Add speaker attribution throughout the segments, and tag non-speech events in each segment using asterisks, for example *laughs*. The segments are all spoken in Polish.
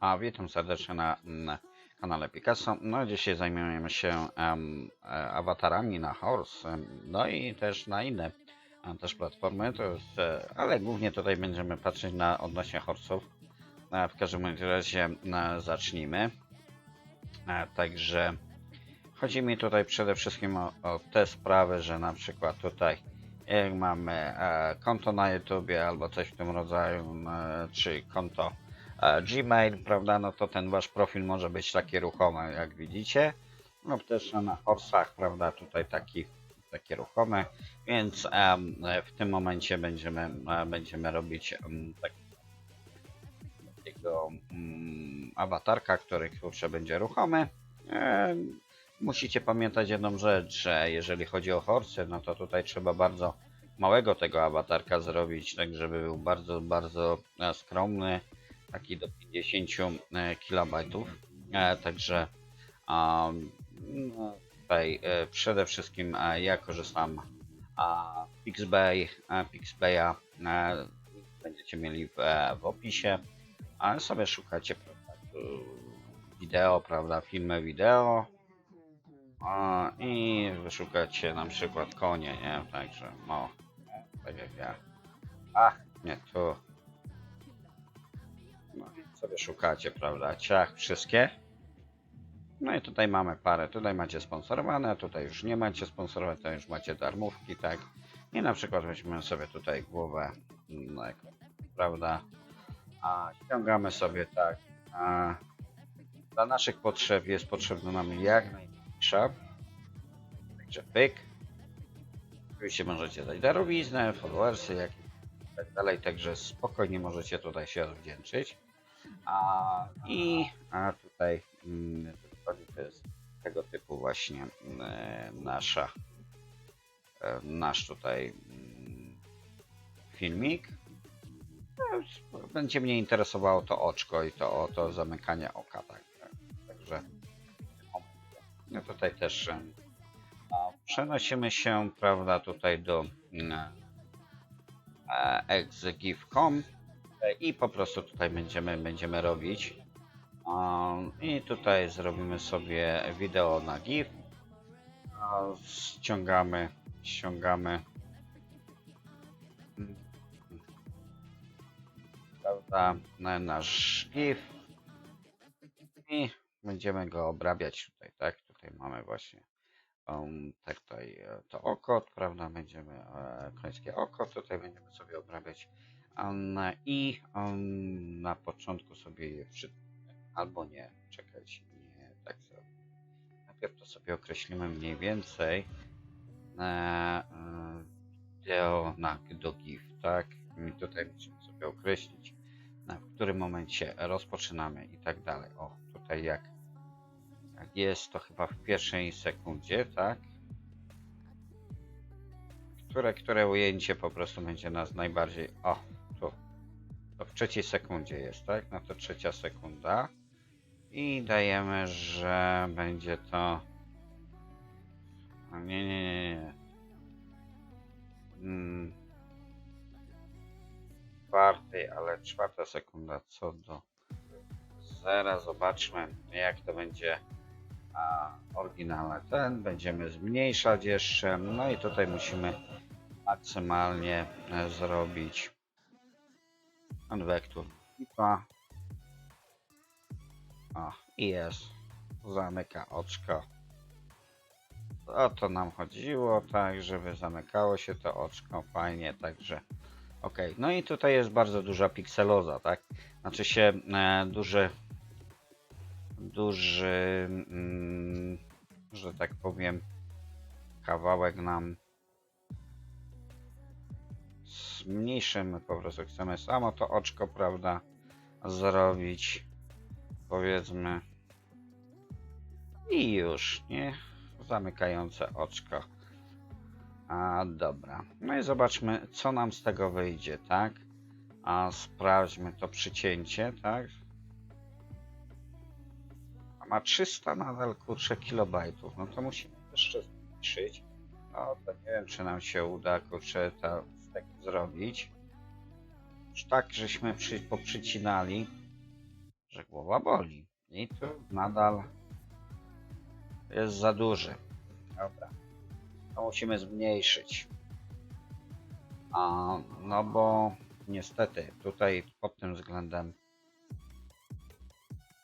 Speaker 1: A witam serdecznie na mm, kanale Picasso. No dzisiaj zajmujemy się e, awatarami na Horse, no i też na inne a, też platformy, to jest, e, ale głównie tutaj będziemy patrzeć na odnośnie Horse'ów. E, W każdym razie e, zacznijmy. E, Także chodzi mi tutaj przede wszystkim o, o te sprawy, że na przykład tutaj jak mamy e, konto na YouTubie albo coś w tym rodzaju, e, czy konto e, Gmail, prawda, no to ten wasz profil może być taki ruchomy, jak widzicie. No też na Horsach, prawda, tutaj taki, takie ruchome, więc w tym momencie będziemy, e, będziemy robić tak, takiego mm, awatarka, który kurczę będzie ruchomy. Musicie pamiętać jedną rzecz, że jeżeli chodzi o Horsy, no to tutaj trzeba bardzo małego tego awatarka zrobić, tak żeby był bardzo, bardzo e, skromny, taki do 50 e, kilobajtów. E, Także no, tutaj e, przede wszystkim ja korzystam a Pixbay, Pixbaya będziecie mieli w, w opisie, ale sobie szukacie wideo, prawda, filmy wideo, a, I wyszukacie na przykład konie, nie? Także, no, tak jak ja. Ach, nie tu. No, sobie szukacie, prawda? Ciach, wszystkie. No i tutaj mamy parę. Tutaj macie sponsorowane, tutaj już nie macie sponsorowane, tutaj już macie darmówki, tak? I na przykład weźmiemy sobie tutaj głowę, jak- prawda? A ściągamy sobie tak. A, dla naszych potrzeb jest potrzebna nam jak najmniejsza. Także pyk. Oczywiście możecie dać darowiznę, followersy, jak i tak dalej, także spokojnie możecie tutaj się odwdzięczyć. A, I a tutaj mm, to jest tego typu właśnie mm, nasza e, nasz tutaj mm, filmik. Będzie mnie interesowało to oczko i to, o, to zamykanie oka. Tak, tak. Także no tutaj też a przenosimy się, prawda, tutaj do e, exegif.com e, i po prostu tutaj będziemy, będziemy robić. I tutaj zrobimy sobie wideo na GIF. Ściągamy, ściągamy. Prawda, na nasz GIF. I będziemy go obrabiać tutaj, tak? Tutaj mamy właśnie um, tak tutaj e, to oko, prawda, będziemy e, końskie oko, tutaj będziemy sobie obrabiać i na początku sobie je wszystkie, albo nie, czekać, nie, tak zrobię. Najpierw to sobie określimy mniej więcej e, e, wideo na do GIF, tak, i tutaj musimy sobie określić na w którym momencie rozpoczynamy i tak dalej. O, tutaj jak jak jest to chyba w pierwszej sekundzie, tak? Które, które ujęcie po prostu będzie nas najbardziej. O, trzeciej sekundzie jest, tak? No to trzecia sekunda. I dajemy, że będzie to. Nie, nie, nie, nie. Hmm. Czwartej, ale czwarta sekunda co do zera. Zobaczmy, jak to będzie a ten będziemy zmniejszać jeszcze no i tutaj musimy maksymalnie e, zrobić konwektor IPA o i jest. Zamyka oczko. O to nam chodziło tak żeby zamykało się to oczko. Fajnie także. Ok no i tutaj jest bardzo duża pikseloza tak? Znaczy się e, duży duży, mm, że tak powiem, kawałek nam zmniejszymy po prostu. Chcemy samo to oczko, prawda, zrobić, powiedzmy. I już, nie? Zamykające oczko. A dobra. No i zobaczmy, co nam z tego wyjdzie, tak? A sprawdźmy to przycięcie, tak? A ma 300 nadal kurczę kilobajtów, no to musimy jeszcze zmniejszyć. No to nie wiem, czy nam się uda kurczę to tak zrobić. Już tak żeśmy przy, poprzycinali. że głowa boli. I tu nadal jest za duży. Dobra. To musimy zmniejszyć. A, no bo niestety tutaj pod tym względem.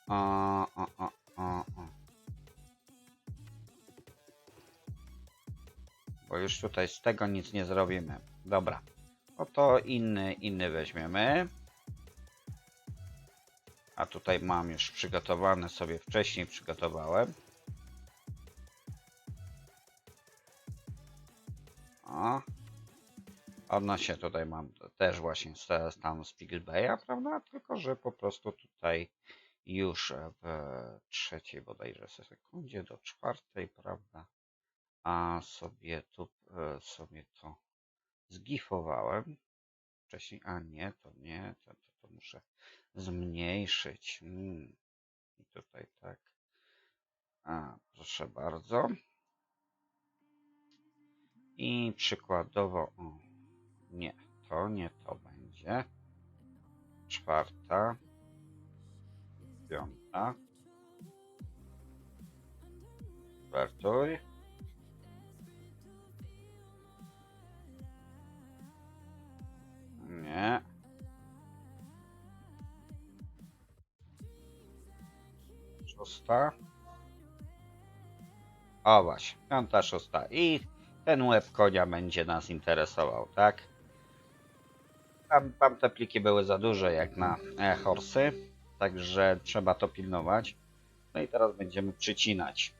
Speaker 1: A, a, a, a, a. Bo już tutaj z tego nic nie zrobimy. Dobra. No to inny, inny weźmiemy. A tutaj mam już przygotowane sobie, wcześniej przygotowałem. O. Odnośnie tutaj mam też właśnie z- tam z prawda? Tylko, że po prostu tutaj już w trzeciej bodajże sekundzie do czwartej, prawda? A sobie tu e, sobie to zgifowałem. Wcześniej, a nie, to nie, to, to, to muszę zmniejszyć. Mm. I tutaj tak. A, proszę bardzo. I przykładowo, o, nie, to nie to będzie. Czwarta, piąta. Wertuj. Nie. Szósta. O właśnie, piąta, szósta. I ten łeb konia będzie nas interesował, tak? Tam, tam te pliki były za duże jak na e, horsy, także trzeba to pilnować. No i teraz będziemy przycinać.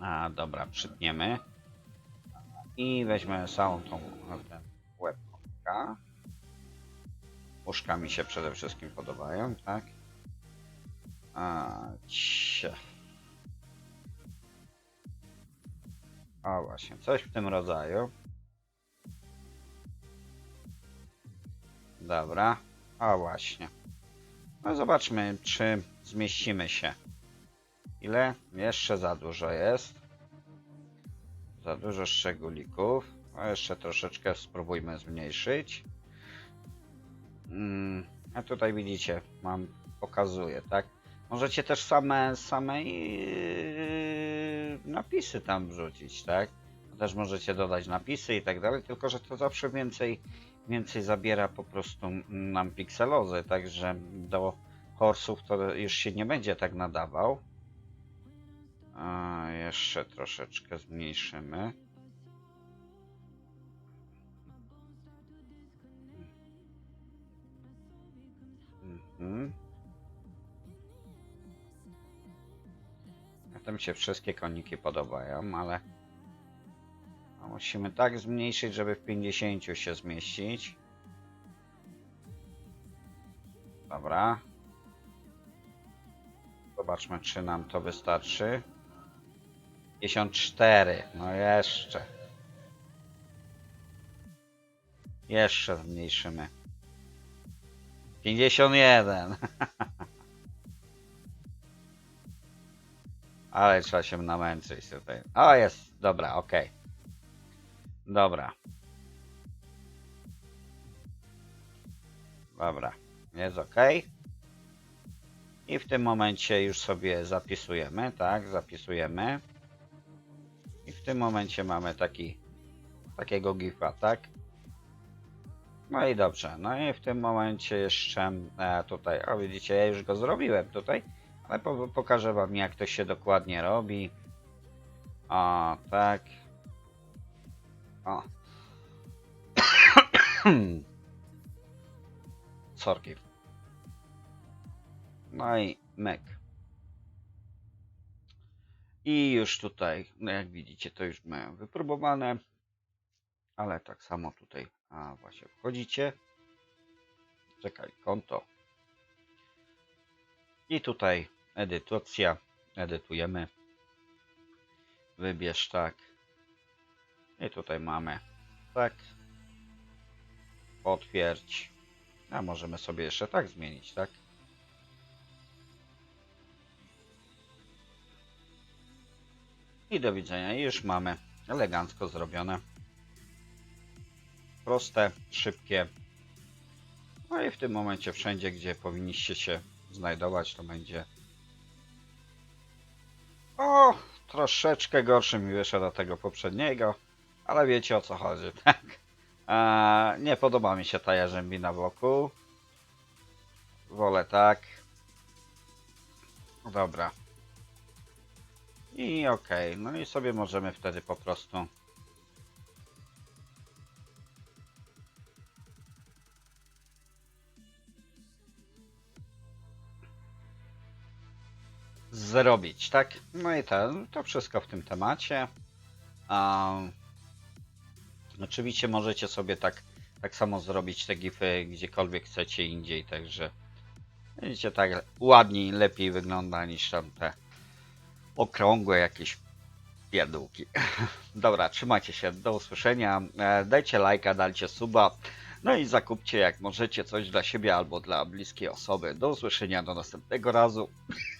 Speaker 1: A dobra, przytniemy. I weźmiemy całą tą. Uszka mi się przede wszystkim podobają, tak? A, cie. A właśnie, coś w tym rodzaju. Dobra, a właśnie. No zobaczmy, czy zmieścimy się. Ile? Jeszcze za dużo jest. Za dużo szczególików. A jeszcze troszeczkę spróbujmy zmniejszyć. Mm, a tutaj widzicie, mam, pokazuję, tak? Możecie też same, same yy, napisy tam wrzucić, tak? Też możecie dodać napisy i tak dalej, tylko że to zawsze więcej, więcej zabiera po prostu nam pikselozy, także do horsów to już się nie będzie tak nadawał. A jeszcze troszeczkę zmniejszymy. To mi się wszystkie koniki podobają, ale musimy tak zmniejszyć, żeby w 50 się zmieścić. Dobra. Zobaczmy, czy nam to wystarczy. 54. No jeszcze. Jeszcze zmniejszymy. 51. *laughs* Ale trzeba się namęczyć tutaj. O, jest. Dobra, okej. Dobra. Dobra. Jest ok. I w tym momencie już sobie zapisujemy, tak? Zapisujemy. I w tym momencie mamy taki takiego gifa, tak? No i dobrze. No i w tym momencie jeszcze e, tutaj, o widzicie, ja już go zrobiłem tutaj, ale po, pokażę wam jak to się dokładnie robi. O, tak. O. *coughs* Sorki. No i mek. I już tutaj, no jak widzicie, to już mają wypróbowane. Ale tak samo tutaj, a właśnie wchodzicie. Czekaj, konto. I tutaj edytacja. Edytujemy. Wybierz tak. I tutaj mamy tak. Potwierdź. A możemy sobie jeszcze tak zmienić, tak? I do widzenia. I Już mamy elegancko zrobione. Proste, szybkie. No i w tym momencie wszędzie, gdzie powinniście się znajdować, to będzie... O, troszeczkę gorszy mi wyszedł do tego poprzedniego, ale wiecie o co chodzi, *laughs* tak? Nie podoba mi się ta jarzębina wokół. Wolę tak. Dobra. I okej, no i sobie możemy wtedy po prostu zrobić, tak? No i to, to wszystko w tym temacie. Um, oczywiście możecie sobie tak, tak samo zrobić te gify gdziekolwiek chcecie indziej, także widzicie, tak ładniej, lepiej wygląda niż tam te okrągłe jakieś pierdółki. *laughs* Dobra, trzymajcie się, do usłyszenia. E, Dajcie lajka, dajcie suba. No i zakupcie jak możecie coś dla siebie albo dla bliskiej osoby. Do usłyszenia, do następnego razu. *laughs*